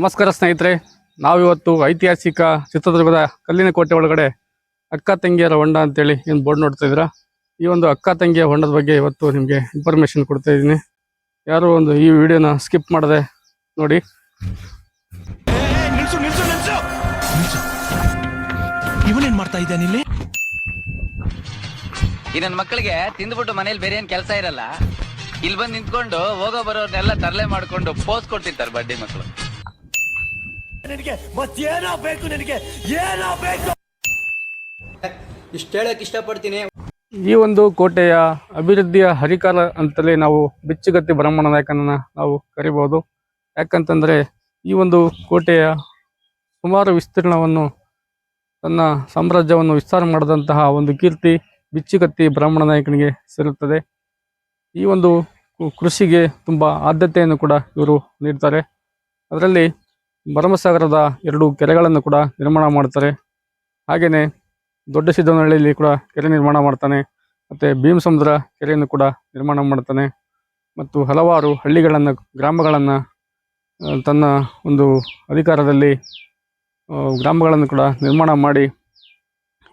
ನಮಸ್ಕಾರ ಸ್ನೇಹಿತರೆ, ನಾವಿವತ್ತು ಐತಿಹಾಸಿಕ ಚಿತ್ರದುರ್ಗದ ಕಲ್ಲಿನ ಕೋಟೆ ಒಳಗಡೆ ಅಕ್ಕ ತಂಗಿಯರ ಹೊಂಡ ಅಂತೇಳಿ ಏನು ಬೋರ್ಡ್ ನೋಡ್ತಾ ಇದ್ದೀರಾ? ಈ ಒಂದು ಅಕ್ಕ ತಂಗಿಯ ಹೊಂಡದ ಬಗ್ಗೆ ಇವತ್ತು ನಿಮಗೆ ಇನ್ಫಾರ್ಮೇಷನ್ ಕೊಡ್ತಾ ಇದ್ದೀನಿ. ಯಾರು ಒಂದು ಈ ವಿಡಿಯೋನ ಸ್ಕಿಪ್ ಮಾಡದೆ ನೋಡಿ. ಇವನೇನ್ ಮಾಡ್ತಾ ಇದ್ದಾನೆ ಇಲ್ಲಿ ಈ ಮಕ್ಕಳಿಗೆ ತಿಂದ್ಬಿಟ್ಟು ಮನೇಲಿ ಬೇರೆ ಏನ್ ಕೆಲಸ ಇರಲ್ಲ? ಇಲ್ಲಿ ಬಂದು ನಿಂತ್ಕೊಂಡು ಹೋಗೋ ಬರೋರ್ನೆಲ್ಲ ತರಲೆ ಮಾಡ್ಕೊಂಡು ಪೋಸ್ ಕೊಡ್ತಿರ್ತಾರೆ ಬಡ್ಡಿ ಮಕ್ಕಳು ನಿನಗೆ ಮತ್ತೇನೋ ಬೇಕು ನಿನಗೆ ಏನೋ ಬೇಕು. ಇಷ್ಟು ಹೇಳಕ್ ಇಷ್ಟಪಡ್ತೀನಿ. ಈ ಒಂದು ಕೋಟೆಯ ಅಭಿವೃದ್ಧಿಯ ಹರಿಕಾರ ಅಂತಲೇ ನಾವು ಬಿಚ್ಚುಗತ್ತಿ ಬ್ರಾಹ್ಮಣ ನಾಯಕನನ್ನ ನಾವು ಕರಿಬಹುದು ಯಾಕಂತಂದ್ರೆ ಈ ಒಂದು ಕೋಟೆಯ ಸುಮಾರು ವಿಸ್ತೀರ್ಣವನ್ನು ತನ್ನ ಸಾಮ್ರಾಜ್ಯವನ್ನು ವಿಸ್ತಾರ ಮಾಡಿದಂತಹ ಒಂದು ಕೀರ್ತಿ ಬಿಚ್ಚುಗತ್ತಿ ಬ್ರಾಹ್ಮಣ ನಾಯಕನಿಗೆ ಸೇರುತ್ತದೆ. ಈ ಒಂದು ಕೃಷಿಗೆ ತುಂಬ ಆದ್ಯತೆಯನ್ನು ಕೂಡ ಇವರು ನೀಡ್ತಾರೆ. ಅದರಲ್ಲಿ ಭರಮಸಾಗರದ ಎರಡು ಕೆರೆಗಳನ್ನು ಕೂಡ ನಿರ್ಮಾಣ ಮಾಡ್ತಾರೆ. ಹಾಗೆಯೇ ದೊಡ್ಡ ಸಿದ್ದನಹಳ್ಳಿಯಲ್ಲಿ ಕೂಡ ಕೆರೆ ನಿರ್ಮಾಣ ಮಾಡ್ತಾನೆ. ಮತ್ತು ಭೀಮಸಮುದ್ರ ಕೆರೆಯನ್ನು ಕೂಡ ನಿರ್ಮಾಣ ಮಾಡ್ತಾನೆ. ಮತ್ತು ಹಲವಾರು ಹಳ್ಳಿಗಳನ್ನು, ಗ್ರಾಮಗಳನ್ನು ತನ್ನ ಒಂದು ಅಧಿಕಾರದಲ್ಲಿ ಗ್ರಾಮಗಳನ್ನು ಕೂಡ ನಿರ್ಮಾಣ ಮಾಡಿ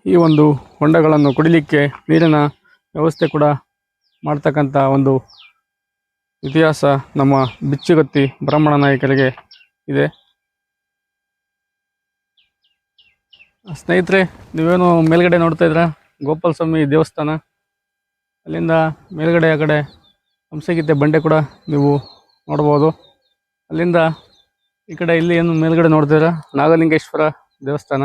ಈ ಒಂದು ಹೊಂಡಗಳನ್ನು ಕುಡಿಲಿಕ್ಕೆ ನೀರಿನ ವ್ಯವಸ್ಥೆ ಕೂಡ ಮಾಡ್ತಕ್ಕಂಥ ಒಂದು ಇತಿಹಾಸ ನಮ್ಮ ಬಿಚ್ಚುಗತ್ತಿ ಬ್ರಾಹ್ಮಣ ನಾಯಕರಿಗೆ ಇದೆ. ಸ್ನೇಹಿತರೆ, ನೀವೇನು ಮೇಲ್ಗಡೆ ನೋಡ್ತಾ ಇದ್ರ ಗೋಪಾಲ ಸ್ವಾಮಿ ದೇವಸ್ಥಾನ. ಅಲ್ಲಿಂದ ಮೇಲ್ಗಡೆ ಆ ಕಡೆ ಹಂಸಗೀತೆ ಬಂಡೆ ಕೂಡ ನೀವು ನೋಡ್ಬೋದು. ಅಲ್ಲಿಂದ ಈ ಕಡೆ ಇಲ್ಲಿ ಏನು ಮೇಲ್ಗಡೆ ನೋಡ್ತಿದ್ರ ನಾಗಲಿಂಗೇಶ್ವರ ದೇವಸ್ಥಾನ.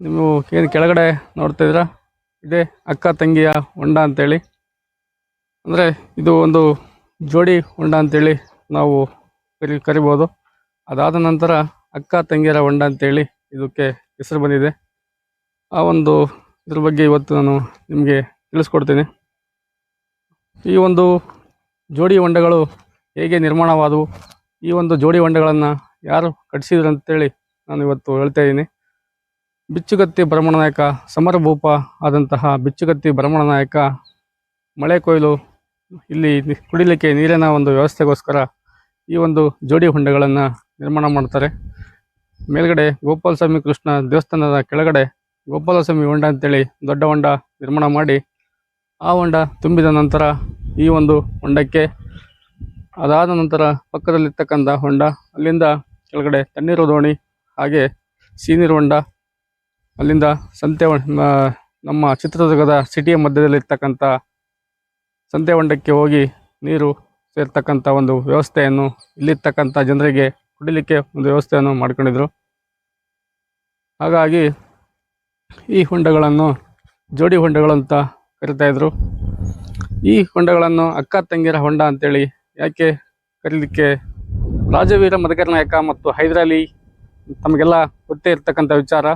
ನೀವು ಏನು ಕೆಳಗಡೆ ನೋಡ್ತಾ ಇದ್ರ ಇದೇ ಅಕ್ಕ ತಂಗಿಯ ಹೊಂಡ ಅಂತೇಳಿ. ಅಂದರೆ ಇದು ಒಂದು ಜೋಡಿ ಹೊಂಡ ಅಂತೇಳಿ ನಾವು ಕರಿ, ಕರಿಬೋದು. ಅದಾದ ನಂತರ ಅಕ್ಕ ತಂಗಿಯರ ಹೊಂಡ ಅಂತೇಳಿ ಇದಕ್ಕೆ ಹೆಸರು ಬಂದಿದೆ. ಆ ಒಂದು ಇದ್ರ ಬಗ್ಗೆ ಇವತ್ತು ನಾನು ನಿಮಗೆ ತಿಳಿಸ್ಕೊಡ್ತೀನಿ. ಈ ಒಂದು ಜೋಡಿ ಹೊಂಡಗಳು ಹೇಗೆ ನಿರ್ಮಾಣವಾದವು? ಈ ಒಂದು ಜೋಡಿ ಹೊಂಡಗಳನ್ನು ಯಾರು ಕಟ್ಟಿಸಿದ್ರು ಅಂತೇಳಿ ನಾನು ಇವತ್ತು ಹೇಳ್ತಾ ಇದ್ದೀನಿ. ಬಿಚ್ಚುಗತ್ತಿ ಬ್ರಹ್ಮಣ ನಾಯಕ ಸಮರಭೂಪ ಆದಂತಹ ಬಿಚ್ಚುಗತ್ತಿ ಬ್ರಹ್ಮಣ ನಾಯಕ ಮಳೆ ಕೊಯ್ಲು ಇಲ್ಲಿ ಕುಡಿಲಿಕ್ಕೆ ನೀರಿನ ಒಂದು ವ್ಯವಸ್ಥೆಗೋಸ್ಕರ ಈ ಒಂದು ಜೋಡಿ ಹೊಂಡಗಳನ್ನು ನಿರ್ಮಾಣ ಮಾಡ್ತಾರೆ. ಮೇಲ್ಗಡೆ ಗೋಪಾಲಸ್ವಾಮಿ ಕೃಷ್ಣ ದೇವಸ್ಥಾನದ ಕೆಳಗಡೆ ಗೋಪಾಲ ಸ್ವಾಮಿ ಹೊಂಡ ಅಂತೇಳಿ ದೊಡ್ಡ ಹೊಂಡ ನಿರ್ಮಾಣ ಮಾಡಿ ಆ ಹೊಂಡ ತುಂಬಿದ ನಂತರ ಈ ಒಂದು ಹೊಂಡಕ್ಕೆ ಅದಾದ ನಂತರ ಪಕ್ಕದಲ್ಲಿರ್ತಕ್ಕಂಥ ಹೊಂಡ, ಅಲ್ಲಿಂದ ಕೆಳಗಡೆ ತಣ್ಣೀರು ದೋಣಿ ಹಾಗೆ ಸೀನೀರು ಹೊಂಡ, ಅಲ್ಲಿಂದ ಸಂತೆ ನಮ್ಮ ಚಿತ್ರದುರ್ಗದ ಸಿಟಿಯ ಮಧ್ಯದಲ್ಲಿರ್ತಕ್ಕಂಥ ಸಂತೆ ಹೊಂಡಕ್ಕೆ ಹೋಗಿ ನೀರು ಸೇರ್ತಕ್ಕಂಥ ಒಂದು ವ್ಯವಸ್ಥೆಯನ್ನು ಇಲ್ಲಿರ್ತಕ್ಕಂಥ ಜನರಿಗೆ ಕುಡಿಲಿಕ್ಕೆ ಒಂದು ವ್ಯವಸ್ಥೆಯನ್ನು ಮಾಡ್ಕೊಂಡಿದ್ರು. ಹಾಗಾಗಿ ಈ ಹೊಂಡಗಳನ್ನು ಜೋಡಿ ಹೊಂಡಗಳಂತ ಕರೀತಾ ಇದ್ರು. ಈ ಹೊಂಡಗಳನ್ನು ಅಕ್ಕ ತಂಗಿರ ಹೊಂಡ ಅಂತೇಳಿ ಯಾಕೆ ಕರೀಲಿಕ್ಕೆ ರಾಜವೀರ ಮದಕರ ನಾಯಕ ಮತ್ತು ಹೈದರಾಲಿ ತಮಗೆಲ್ಲ ಗೊತ್ತೇ ಇರತಕ್ಕಂಥ ವಿಚಾರ.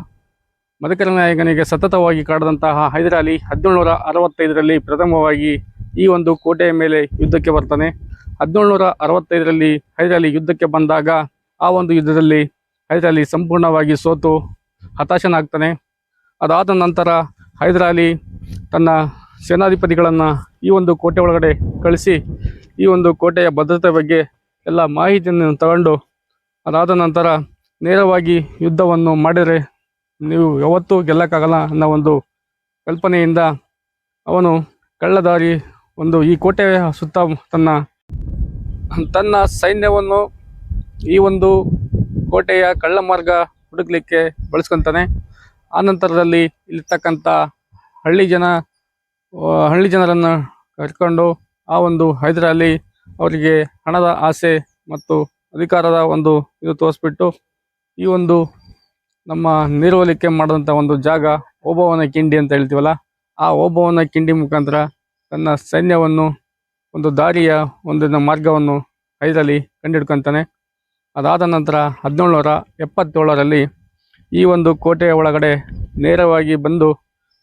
ಮದಕರ ನಾಯಕನಿಗೆ ಸತತವಾಗಿ ಕಾಡದಂತಹ ಹೈದರಾಲಿ ಹದಿನೇಳುನೂರ ಅರವತ್ತೈದರಲ್ಲಿ ಪ್ರಥಮವಾಗಿ ಈ ಒಂದು ಕೋಟೆಯ ಮೇಲೆ ಯುದ್ಧಕ್ಕೆ ಬರ್ತಾನೆ. ಹದಿನೇಳುನೂರ ಅರವತ್ತೈದರಲ್ಲಿ ಹೈದರಾಲಿ ಯುದ್ಧಕ್ಕೆ ಬಂದಾಗ ಆ ಒಂದು ಯುದ್ಧದಲ್ಲಿ ಹೈದರಾಲಿ ಸಂಪೂರ್ಣವಾಗಿ ಸೋತು, ಹತಾಶನಾಗ್ತಾನೆ. ಅದಾದ ನಂತರ ಹೈದರಾಲಿ ತನ್ನ ಸೇನಾಧಿಪತಿಗಳನ್ನು ಈ ಒಂದು ಕೋಟೆ ಒಳಗಡೆ ಕಳಿಸಿ, ಈ ಒಂದು ಕೋಟೆಯ ಭದ್ರತೆ ಬಗ್ಗೆ ಎಲ್ಲ ಮಾಹಿತಿಯನ್ನು ತಗೊಂಡು, ಅದಾದ ನಂತರ ನೇರವಾಗಿ ಯುದ್ಧವನ್ನು ಮಾಡಿದರೆ ನೀವು ಯಾವತ್ತೂ ಗೆಲ್ಲಕ್ಕಾಗಲ್ಲ ಅನ್ನೋ ಒಂದು ಕಲ್ಪನೆಯಿಂದ ಅವನು ಕಳ್ಳದಾರಿ ಒಂದು ಈ ಕೋಟೆಯ ಸುತ್ತ ತನ್ನ ತನ್ನ ಸೈನ್ಯವನ್ನು ಈ ಒಂದು ಕೋಟೆಯ ಕಳ್ಳ ಮಾರ್ಗ ಹುಡುಕ್ಲಿಕ್ಕೆ ಬಳಸ್ಕೊಂತಾನೆ. ಆ ನಂತರದಲ್ಲಿ ಇಲ್ಲಿರ್ತಕ್ಕಂಥ ಹಳ್ಳಿ ಜನ ಹಳ್ಳಿ ಜನರನ್ನು ಕರ್ಕೊಂಡು ಆ ಒಂದು ಹೈದರಾಲಿ ಅವರಿಗೆ ಹಣದ ಆಸೆ ಮತ್ತು ಅಧಿಕಾರದ ಒಂದು ಇದು ತೋರಿಸ್ಬಿಟ್ಟು ಈ ಒಂದು ನಮ್ಮ ನೀರುವಲಿಕೆ ಮಾಡಿದಂಥ ಒಂದು ಜಾಗ ಓಬವ್ವನ ಕಿಂಡಿ ಅಂತ ಹೇಳ್ತೀವಲ್ಲ, ಆ ಓಬವನ ಕಿಂಡಿ ಮುಖಾಂತರ ತನ್ನ ಸೈನ್ಯವನ್ನು ಒಂದು ದಾರಿಯ ಒಂದು ಮಾರ್ಗವನ್ನು ಹೈದರಾಲಿ ಕಂಡಿಡ್ಕೊತಾನೆ. ಅದಾದ ನಂತರ ಹದಿನೇಳುನೂರ ಎಪ್ಪತ್ತೇಳರಲ್ಲಿ ಈ ಒಂದು ಕೋಟೆಯ ಒಳಗಡೆ ನೇರವಾಗಿ ಬಂದು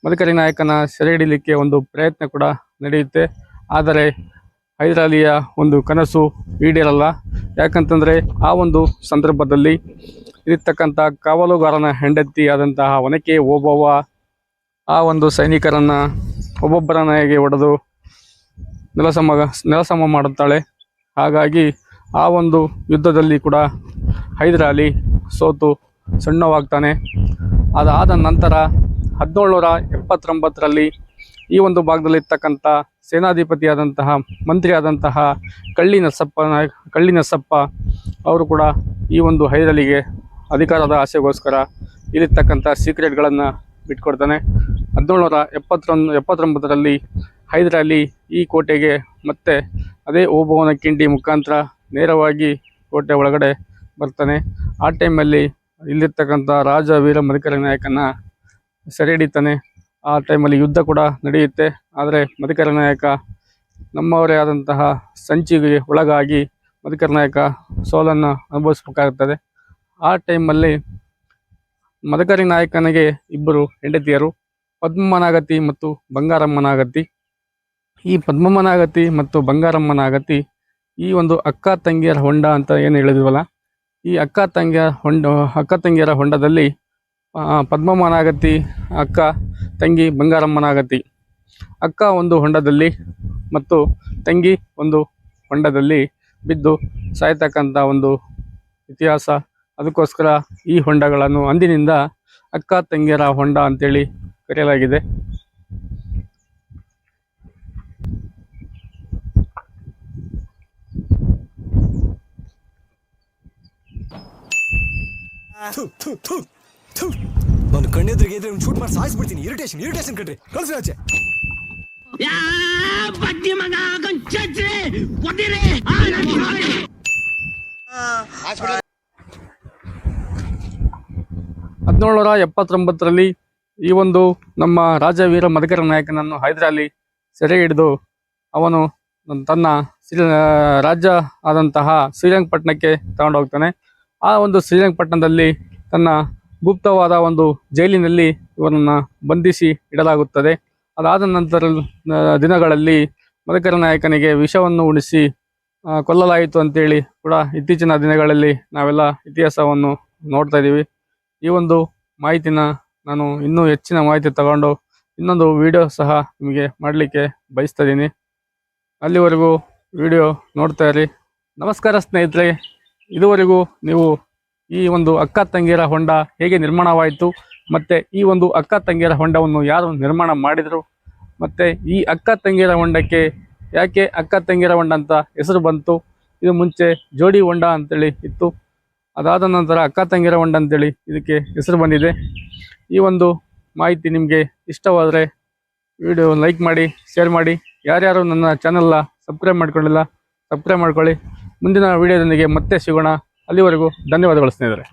ಮದಕರಿ ನಾಯಕನ ಸೆರೆ ಹಿಡಿಲಿಕ್ಕೆ ಒಂದು ಪ್ರಯತ್ನ ಕೂಡ ನಡೆಯುತ್ತೆ. ಆದರೆ ಹೈದರಾಲಿಯ ಒಂದು ಕನಸು ಈಡೇರಲ್ಲ. ಯಾಕಂತಂದರೆ ಆ ಒಂದು ಸಂದರ್ಭದಲ್ಲಿ ಇರತಕ್ಕಂಥ ಕಾವಲುಗಾರನ ಹೆಂಡತಿ ಆದಂತಹ ಒನಕೆ ಓಬವ್ವ, ಆ ಒಂದು ಸೈನಿಕರನ್ನು ಒಬ್ಬೊಬ್ಬರನ್ನಾಗಿ ಹೊಡೆದು ನೆಲಸಮ ನೆಲಸಮ ಮಾಡುತ್ತಾಳೆ? ಹಾಗಾಗಿ ಆ ಒಂದು ಯುದ್ಧದಲ್ಲಿ ಕೂಡ ಹೈದರಾಲಿ ಸೋತು ಸಣ್ಣವಾಗ್ತಾನೆ. ಅದಾದ ನಂತರ ಹದಿನೇಳುನೂರ ಎಪ್ಪತ್ತೊಂಬತ್ತರಲ್ಲಿ ಈ ಒಂದು ಭಾಗದಲ್ಲಿರ್ತಕ್ಕಂಥ ಸೇನಾಧಿಪತಿಯಾದಂತಹ, ಮಂತ್ರಿಯಾದಂತಹ ಕಳ್ಳಿ ನರಸಪ್ಪ ನಾಯಕ್ ಕಳ್ಳಿ ಅವರು ಕೂಡ ಈ ಒಂದು ಹೈದರಾಲಿಗೆ ಅಧಿಕಾರದ ಆಸೆಗೋಸ್ಕರ ಇಲ್ಲಿರ್ತಕ್ಕಂಥ ಸೀಕ್ರೆಟ್ಗಳನ್ನು ಬಿಟ್ಕೊಡ್ತಾನೆ. ಹದಿನೇಳುನೂರ ಎಪ್ಪತ್ತೊಂದು, ಎಪ್ಪತ್ತೊಂಬತ್ತರಲ್ಲಿ ಹೈದರಾಲಿ ಈ ಕೋಟೆಗೆ ಮತ್ತೆ ಅದೇ ಓಬವ್ವನ ಕಿಂಡಿ ಮುಖಾಂತರ ನೇರವಾಗಿ ಕೋಟೆ ಒಳಗಡೆ ಬರ್ತಾನೆ. ಆ ಟೈಮಲ್ಲಿ ಇಲ್ಲಿರ್ತಕ್ಕಂಥ ರಾಜ ವೀರ ಮದಕರಿ ನಾಯಕನ ಸೆರೆ ಹಿಡಿತಾನೆ. ಆ ಟೈಮಲ್ಲಿ ಯುದ್ಧ ಕೂಡ ನಡೆಯುತ್ತೆ. ಆದರೆ ಮದಕರಿ ನಾಯಕ ನಮ್ಮವರೇ ಆದಂತಹ ಸಂಚಿಗೆ ಒಳಗಾಗಿ ಮದಕರಿ ನಾಯಕ ಸೋಲನ್ನು ಅನುಭವಿಸಬೇಕಾಗುತ್ತದೆ. ಆ ಟೈಮಲ್ಲಿ ಮದಕರಿ ನಾಯಕನಿಗೆ ಇಬ್ಬರು ಹೆಂಡತಿಯರು, ಪದ್ಮನಾಗತಿ ಮತ್ತು ಬಂಗಾರಮ್ಮನಾಗತಿ. ಈ ಪದ್ಮಮ್ಮನಾಗತಿ ಮತ್ತು ಬಂಗಾರಮ್ಮನಾಗತಿ ಈ ಒಂದು ಅಕ್ಕ ತಂಗಿಯರ ಹೊಂಡ ಅಂತ ಏನು ಹೇಳಿದ್ವಲ್ಲ, ಈ ಅಕ್ಕ ತಂಗಿಯ ಹೊಂಡ, ಅಕ್ಕ ತಂಗಿಯರ ಹೊಂಡದಲ್ಲಿ ಪದ್ಮಮ್ಮನಾಗತ್ತಿ ಪದ್ಮಮ್ಮನಾಗತಿ, ಅಕ್ಕ ತಂಗಿ ಬಂಗಾರಮ್ಮನಾಗತಿ. ಅಕ್ಕ ಒಂದು ಹೊಂಡದಲ್ಲಿ ಮತ್ತು ತಂಗಿ ಒಂದು ಹೊಂಡದಲ್ಲಿ ಬಿದ್ದು ಸಾಯ್ತಕ್ಕಂಥ ಒಂದು ಇತಿಹಾಸ. ಅದಕ್ಕೋಸ್ಕರ ಈ ಹೊಂಡಗಳನ್ನು ಅಂದಿನಿಂದ ಅಕ್ಕ ತಂಗಿಯರ ಹೊಂಡ ಅಂತೇಳಿ ಕರೆಯಲಾಗಿದೆ. ನಾನು ಕಣ್ಣೆದ್ರಿಗೆ ಇದ್ರೆ ಶೂಟ್ ಮಾಡಿ ಸಾಯಿಸ್ಬಿಡ್ತೀನಿ ಇರಿಟೇಷನ್ ಇರಿಟೇಷನ್ ಕಣ್ರಿ. ಕಳ್ಸಿ ಆಚೆ. ಹದಿನೇಳುನೂರ ಎಪ್ಪತ್ತೊಂಬತ್ತರಲ್ಲಿ ಈ ಒಂದು ನಮ್ಮ ರಾಜವೀರ ಮದಕರ ನಾಯಕನನ್ನು ಹೈದರಾಲಿ ಸೆರೆ ಹಿಡಿದು ಅವನು ತನ್ನ ಶ್ರೀ ರಾಜ್ಯ ಆದಂತಹ ಶ್ರೀರಂಗಪಟ್ಟಣಕ್ಕೆ ತಗೊಂಡು ಹೋಗ್ತಾನೆ ಆ ಒಂದು ಶ್ರೀರಂಗಪಟ್ಟಣದಲ್ಲಿ ತನ್ನ ಗುಪ್ತವಾದ ಒಂದು ಜೈಲಿನಲ್ಲಿ ಇವನನ್ನು ಬಂಧಿಸಿ ಇಡಲಾಗುತ್ತದೆ. ಅದಾದ ನಂತರ ದಿನಗಳಲ್ಲಿ ಮದಕರ ನಾಯಕನಿಗೆ ವಿಷವನ್ನು ಉಣಿಸಿ ಕೊಲ್ಲಲಾಯಿತು ಅಂತೇಳಿ ಕೂಡ ಇತ್ತೀಚಿನ ದಿನಗಳಲ್ಲಿ ನಾವೆಲ್ಲ ಇತಿಹಾಸವನ್ನು ನೋಡ್ತಾ ಇದ್ದೀವಿ. ಈ ಒಂದು ಮಾಹಿತಿನ ನಾನು ಇನ್ನೂ ಹೆಚ್ಚಿನ ಮಾಹಿತಿ ತಗೊಂಡು ಇನ್ನೊಂದು ವಿಡಿಯೋ ಸಹ ನಿಮಗೆ ಮಾಡಲಿಕ್ಕೆ ಬಯಸ್ತಾ ಇದ್ದೀನಿ. ಅಲ್ಲಿವರೆಗೂ ವಿಡಿಯೋ ನೋಡ್ತಾ ಇರಿ. ನಮಸ್ಕಾರ ಸ್ನೇಹಿತರೆ. ಇದುವರೆಗೂ ನೀವು ಈ ಒಂದು ಅಕ್ಕ ತಂಗಿಯರ ಹೊಂಡ ಹೇಗೆ ನಿರ್ಮಾಣವಾಯಿತು, ಮತ್ತು ಈ ಒಂದು ಅಕ್ಕ ತಂಗಿಯರ ಹೊಂಡವನ್ನು ಯಾರು ನಿರ್ಮಾಣ ಮಾಡಿದರು, ಮತ್ತು ಈ ಅಕ್ಕ ತಂಗಿಯರ ಹೊಂಡಕ್ಕೆ ಯಾಕೆ ಅಕ್ಕ ತಂಗಿಯರ ಹೊಂಡ ಅಂತ ಹೆಸರು ಬಂತು, ಇದು ಮುಂಚೆ ಜೋಡಿ ಹೊಂಡ ಅಂತೇಳಿ ಇತ್ತು. ಅದಾದ ನಂತರ ಅಕ್ಕ ತಂಗಿಯರ ಹೊಂಡ ಅಂತೇಳಿ ಇದಕ್ಕೆ ಹೆಸರು ಬಂದಿದೆ. ಈ ಒಂದು ಮಾಹಿತಿ ನಿಮಗೆ ಇಷ್ಟವಾದರೆ ವಿಡಿಯೋ ಲೈಕ್ ಮಾಡಿ, ಶೇರ್ ಮಾಡಿ. ಯಾರ್ಯಾರು ನನ್ನ ಚಾನಲ್ನ ಸಬ್ಸ್ಕ್ರೈಬ್ ಮಾಡ್ಕೊಂಡಿಲ್ಲ, ಸಬ್ಸ್ಕ್ರೈಬ್ ಮಾಡ್ಕೊಳ್ಳಿ. ಮುಂದಿನ ವಿಡಿಯೋದೊಂದಿಗೆ ಮತ್ತೆ ಸಿಗೋಣ. ಅಲ್ಲಿವರೆಗೂ ಧನ್ಯವಾದಗಳು ಸ್ನೇಹಿತರೆ.